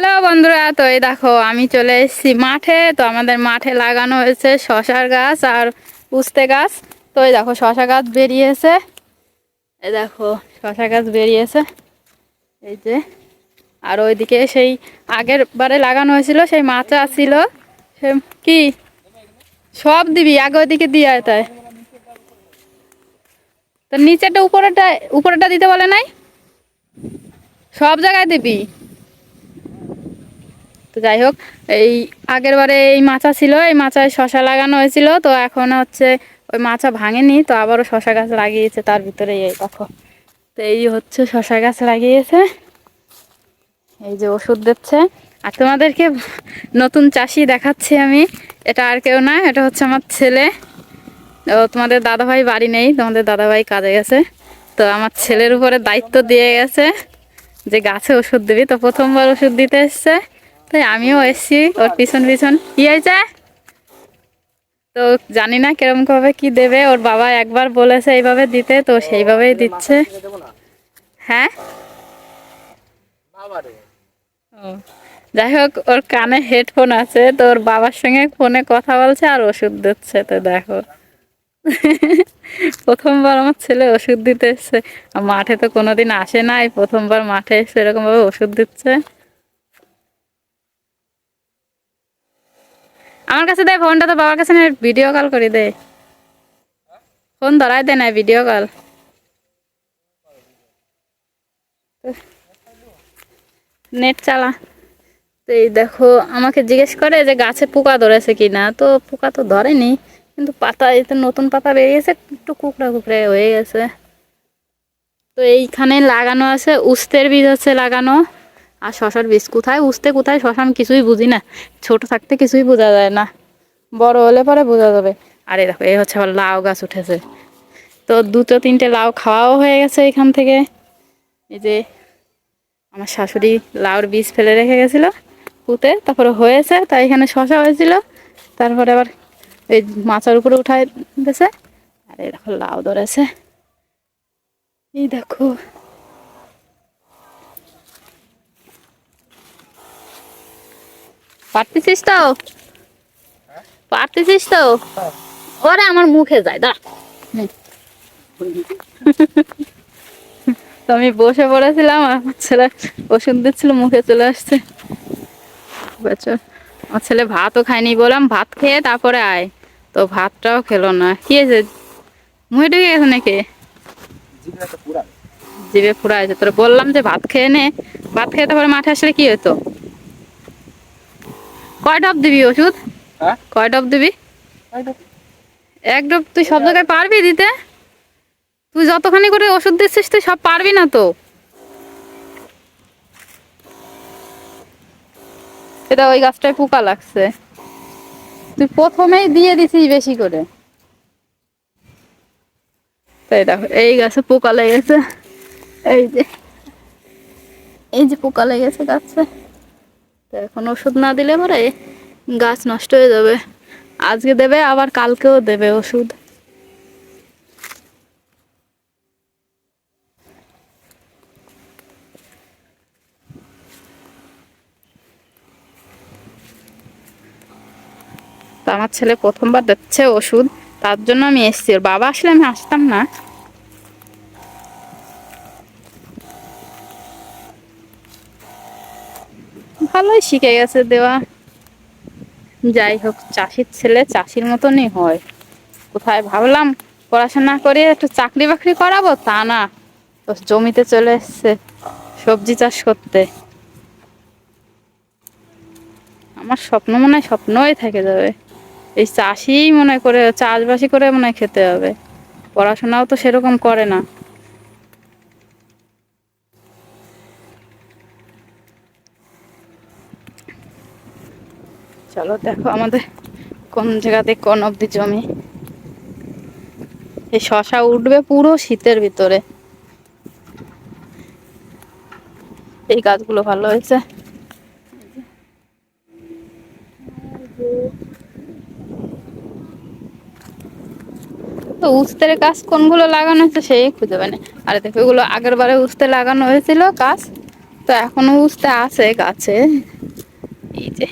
Hello বন্ধুরা, তো এই দেখো, আমি চলে এসেছি মাঠে। তো আমাদের মাঠে লাগানো হয়েছে শশার গাছ আর উস্তে গাছ। তো এই দেখো, শশা গাছ বেরিয়েছে। এই দেখো, শশা গাছ বেরিয়েছে। এই যে, আর ওইদিকে সেই আগের বারে লাগানো হয়েছিল, সেই মাচা ছিল। সে কি? সব দিবি, আগে ওইদিকে দিয়ে তাই। তো নিচেটা উপরেটা উপরেটা দিতে বলে নাই? সব জায়গায় দিবি? তো যাই হোক, এই আগের বারে এই মাচা ছিল, এই মাচায় শশা লাগানো হয়েছিল, তো এখন হচ্ছে ওই মাচা ভাঙেনি, তো আবারও শশা গাছ লাগিয়েছে তার ভিতরে এই দেখো। তো এই হচ্ছে শশা গাছ লাগিয়েছে। এই যে ওষুধ দিচ্ছে। আর তোমাদেরকে নতুন চাষি দেখাচ্ছি আমি। এটা আর কেউ না, এটা হচ্ছে আমার ছেলে। ও তোমাদের দাদাভাই বাড়ি নেই, তোমাদের দাদাভাই কাজে গেছে। তো আমার ছেলের উপরে দায়িত্ব দিয়ে গেছে যে গাছে ওষুধ দিবি। তো প্রথমবার ওষুধ দিতে এসছে। তাই আমিও এসছি ওর পিছন পিছন। কি হয়েছে? তো জানি না কিরম ভাবে কি দেবে ওর বাবা একবার বলেছে এইভাবে দিতে তো সেইভাবেই দিচ্ছে। হ্যাঁ? ও, যাই হোক ওর কানে হেডফোন আছে তো ওর বাবার সঙ্গে ফোনে কথা বলছে আর ওষুধ দিচ্ছে তো দেখো। প্রথমবার আমার ছেলে ওষুধ দিতে এসছে। মাঠে তো কোনোদিন আসে নাই প্রথমবার মাঠে এসে এরকম ভাবে ওষুধ দিচ্ছে। আমার কাছে দেয় ফোনটা তো বাবার কাছে ভিডিও কল করে দেয় ফোন ধরাই দে না ভিডিও কল নেট চালা। তো এই দেখো, আমাকে জিজ্ঞেস করে যে গাছে পোকা ধরেছে কি না তো পোকা তো ধরেনি, কিন্তু পাতা এতে নতুন পাতা বেরিয়েছে একটু কুকড়া কুকড়ে হয়ে গেছে। তো এইখানে লাগানো আছে, উস্তের বীজ আছে লাগানো। আর শশার বীজ কোথায়? উঠতে কোথায়? শশা আমি কিছুই বুঝি না। ছোট থাকতে কিছুই বোঝা যায় না। বড় হলে পরে বোঝা যাবে। আরে দেখো, এই হচ্ছে আবার লাউ গাছ উঠেছে। তো দুটো তিনটে লাউ খাওয়াও হয়ে গেছে এখান থেকে। এই যে আমার শাশুড়ি লাউর বীজ ফেলে রেখে গেছিল পুঁতে, তারপরে হয়েছে, তাই এখানে শশা হয়েছিল। তারপরে আবার এই মাচার উপরে উঠায় দিয়েছে আর এই দেখো, লাউ ধরেছে। এই দেখো পারতেছিস তো? পারতেছিস তো? ওরে আমার মুখে যায় দাঁড়া। তো আমি বসে পড়েছিলাম আর আমার ছেলে ওষুধ দিচ্ছিল মুখে চলে আসছে। বাচ্চা আমার ছেলে ভাতও খায়নি বললাম ভাত খেয়ে তারপরে আয়। তো ভাতটাও খেলো না। কি হয়েছে? মুখে ঢুকে গেছে নাকি? জিভে ফুরা আছে তোর বললাম যে ভাত খেয়ে নে। ভাত খেয়ে তারপরে মাঠে আসলে কি হতো? কয় ডব দিবি ওষুধ? কয় ডব দিবি এক ডব তুই সব জায়গায় পারবি দিতে? তুই যতখানি করে ওষুধ দিচ্ছিস তুই সব পারবি না তো। এটা ওই গাছটায় পোকা লাগছে। তুই প্রথমেই দিয়ে দিছিস বেশি করে। তাই দেখো এই গাছে পোকা লেগেছে। এই যে এই যে পোকা লেগেছে গাছে। এখন ওষুধ না দিলে পরে গাছ নষ্ট হয়ে যাবে। আজকে দেবে, আবার কালকেও দেবে ওষুধ। আমার ছেলে প্রথমবার দিচ্ছে ওষুধ, তার জন্য আমি এসেছি। বাবা আসলে আমি আসতাম না। ভালোই শিখে গেছে দেওয়া। যাই হোক চাষির ছেলে চাষির মতনই হয়। কোথায় ভাবলাম পড়াশোনা করে একটু চাকরি বাকরি করাবো? তা না। জমিতে চলে এসছে সবজি চাষ করতে। আমার স্বপ্ন মনে হয় স্বপ্নই থেকে যাবে। এই চাষিই মনে করে চাষবাসি করে মনে খেতে হবে। পড়াশোনাও তো সেরকম করে না। চলো, দেখো আমাদের কোন জায়গাতে কোন অব্দি জমি। এই শশা উঠবে পুরো শীতের ভিতরে। এই গাছগুলো ভালো হয়েছে। তো উস্তের গাছ কোনগুলো লাগানো হয়েছে সেই খুঁজে পায় না আরে দেখো, এগুলো আগের বারে উস্তে লাগানো হয়েছিল গাছ, তো এখনও উঠতে আছে গাছে। এই যে।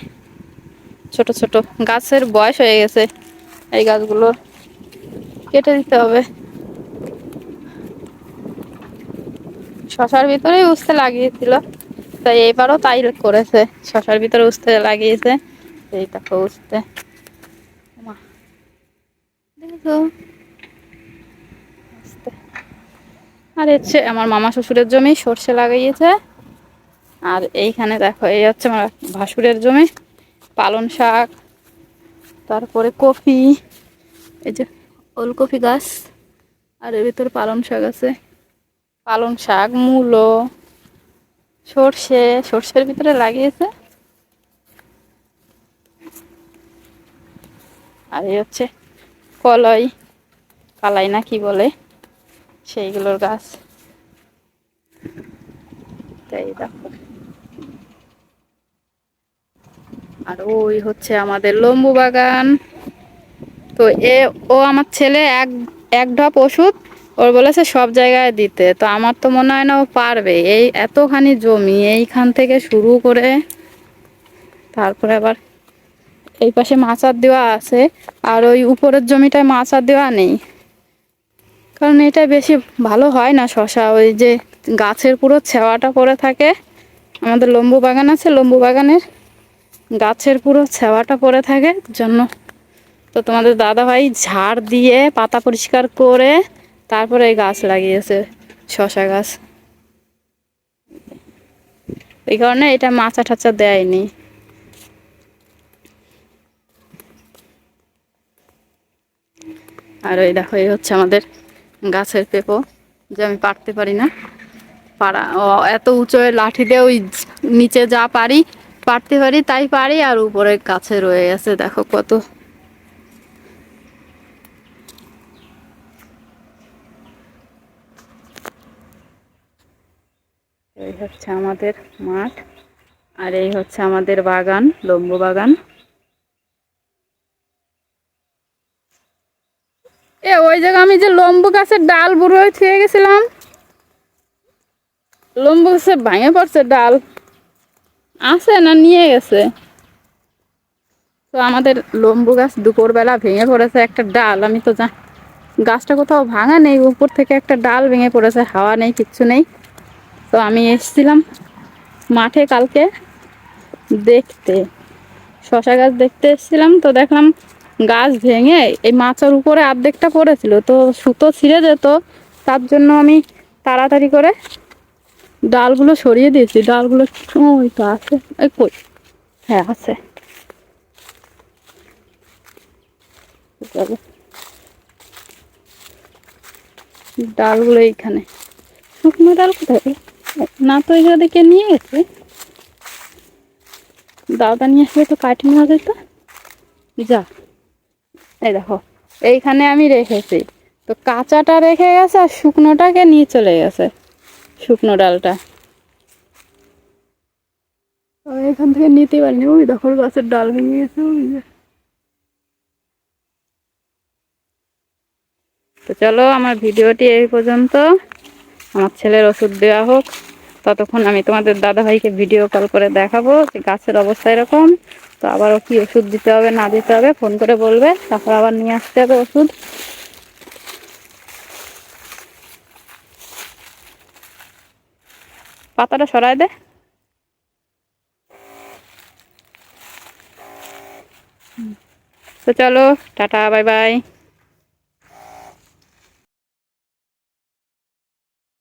ছোট ছোট গাছের বয়স হয়ে গেছে। এই গাছগুলো কেটে দিতে হবে। শশার ভিতরেই উঠতে লাগিয়েছিল, তাই এবারও তাই করেছে। শশার ভিতরে উঠতে লাগিয়েছে, এই দেখো উঠতে। আর হচ্ছে আমার মামা শ্বশুরের জমি সর্ষে লাগিয়েছে। আর এইখানে দেখো, এই হচ্ছে আমার ভাসুরের জমি। পালন শাক, তারপরে কফি, এই যে ওলকপি গাছ, আর এর ভিতরে পালন শাক আছে। পালন শাক, মূলো, সর্ষে, সর্ষের ভিতরে লাগিয়েছে। আর এই হচ্ছে কলই, কালাই না কি বলে, সেইগুলোর গাছ। তাই দেখো। আর ওই হচ্ছে আমাদের লম্বু বাগান। তো এ, ও আমার ছেলে এক এক ঢপ ওষুধ, ওর বলেছে সব জায়গায় দিতে। তো আমার তো মনে হয় না ও পারবে। এই এতখানি জমি, এইখান থেকে শুরু করে তারপরে আবার এই পাশে মাচার দেওয়া আছে। আর ওই উপরের জমিটায় মাচার দেওয়া নেই। কারণ এটা বেশি ভালো হয় না শশা। ওই যে গাছের পুরো ছেওয়াটা পড়ে থাকে। আমাদের লম্বু বাগান আছে, লম্বু বাগানের। গাছের পুরো ছেওয়াটা পড়ে থাকে, জন্য তো তোমাদের দাদা ভাই ঝাড় দিয়ে পাতা পরিষ্কার করে তারপরে এই গাছ লাগিয়েছে শশা গাছ। এই কারণে এটা মাচা ঠাচা দেয়নি। আর ওই দেখো, এই হচ্ছে আমাদের গাছের পেঁপো, যে আমি পারতে পারি না। ও এত উঁচু লাঠি দিয়ে ওই নিচে যা পারি পারতে পারি, তাই পারি আর উপরে গাছে রয়ে গেছে, দেখো কত। এই হচ্ছে আমাদের মাঠ আর এই হচ্ছে আমাদের বাগান, লম্বু বাগান। এ, ওই জায়গা আমি যে লম্বু গাছের ডাল বুড়ো হয়ে গেছিলাম, লম্বু গাছে ভাঙে পড়ছে ডাল। আছে না নিয়ে গেছে? তো আমাদের লম্বু গাছ দুপুরবেলা ভেঙে পড়েছে একটা ডাল। আমি তো যা গাছটা কোথাও ভাঙা নেই, উপর থেকে একটা ডাল ভেঙে পড়েছে, হাওয়া নেই, কিচ্ছু নেই। তো আমি এসেছিলাম মাঠে কালকে দেখতে। শশা গাছ দেখতে এসেছিলাম, তো দেখলাম গাছ ভেঙে এই মাচার উপরে অর্ধেকটা পড়েছিল। তো সুতো ছিঁড়ে যেত, তার জন্য আমি তাড়াতাড়ি করে ডালগুলো সরিয়ে দিয়েছি, ডালগুলো ওই তো আছে। এই কই? হ্যাঁ আছে। ডালগুলো এইখানে। শুকনো ডাল কোথায়? না তো দেখে নিয়ে গেছে। দাদা নিয়ে আসলে তো কাটি নেওয়া যেত যা। এই দেখো, এইখানে আমি রেখেছি। তো কাঁচাটা রেখে গেছে আর শুকনোটাকে নিয়ে চলে গেছে। শুকনো ডালটা। এখান থেকে নিতে পারিনি। ওই দেখো গাছের ডাল ভেঙে গেছে তো চলো আমার ভিডিওটি এই পর্যন্ত। আমার ছেলের ওষুধ দেওয়া হোক। ততক্ষণ আমি তোমাদের দাদা ভাইকে ভিডিও কল করে দেখাবো যে গাছের অবস্থা এরকম। তো আবারও কি ওষুধ দিতে হবে না দিতে হবে ফোন করে বলবে। তারপর আবার নিয়ে আসতে হবে ওষুধ। পাতাটা সরায় দে। তো চলো টাটা বাই বাই